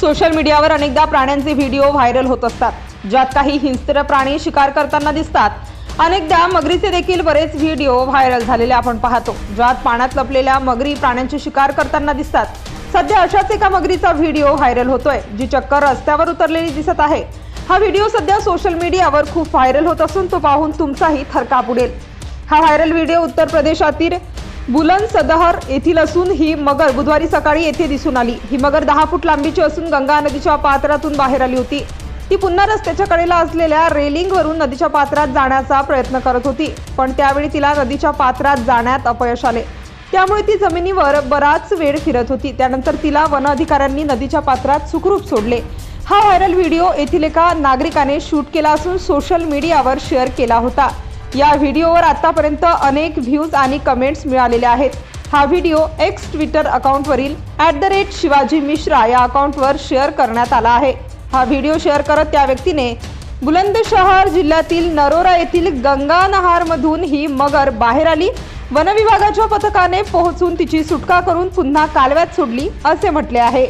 Social मीडियावर अनेकदा प्राण्यांचे व्हिडिओ व्हायरल होत असतात ज्यात काही हिंस्त्र प्राणी शिकार करताना दिसतात. अनेकदा मगरीचे देखील बरेच व्हिडिओ व्हायरल झालेले आपण पाहतो ज्यात पाण्यात लपलेल्या मगरी प्राण्यांची शिकार करताना दिसतात. सध्या अशाच एका मगरीचा व्हिडिओ व्हायरल होतोय जी चक्कर रस्त्यावर उतरलेली दिसत आहे. हा व्हिडिओ सध्या सोशल मीडियावर खूप व्हायरल होत असून तो पाहून तुमचाही थरकाप उडेल. हा व्हायरल व्हिडिओ उत्तर प्रदेशातील बुलंद सदहर येथील असून ही मगर बुधवारी सकाळी येथे दिसून आली. ही मगर दहा फूट लांबीची असून गंगा नदीच्या पात्रातून बाहेर आली होती. ती पुन्हा रस्त्याच्या कडेला असलेल्या रेलिंगवरून नदीच्या पात्रात जाण्याचा प्रयत्न करत होती पण त्यावेळी तिला नदीच्या पात्रात जाण्यात अपयश आले. त्यामुळे ती जमिनीवर बराच वेळ फिरत होती. त्यानंतर तिला वन अधिकाऱ्यांनी नदीच्या पात्रात सुखरूप सोडले. हा व्हायरल व्हिडिओ येथील एका नागरिकाने शूट केला असून सोशल मीडियावर शेअर केला होता. या व्हिडिओवर आतापर्यंत अनेक व्ह्यूज आणि कमेंट्स मिळालेले आहेत. हा video X Twitter अकाउंटवरील at the rate Shivaji Mishra या अकाउंटवर शेअर करण्यात आला आहे. हा व्हिडिओ शेअर करत त्या व्यक्तीने बुलंदशहर जिल्ह्यातील नरोरा येथील गंगानहारमधून ही मगर बाहेर आली. वनविभागाच्या पथकाने पोहोचून तिची सुटका करून पुन्हा कालव्यात सोडली असे म्हटले आहे.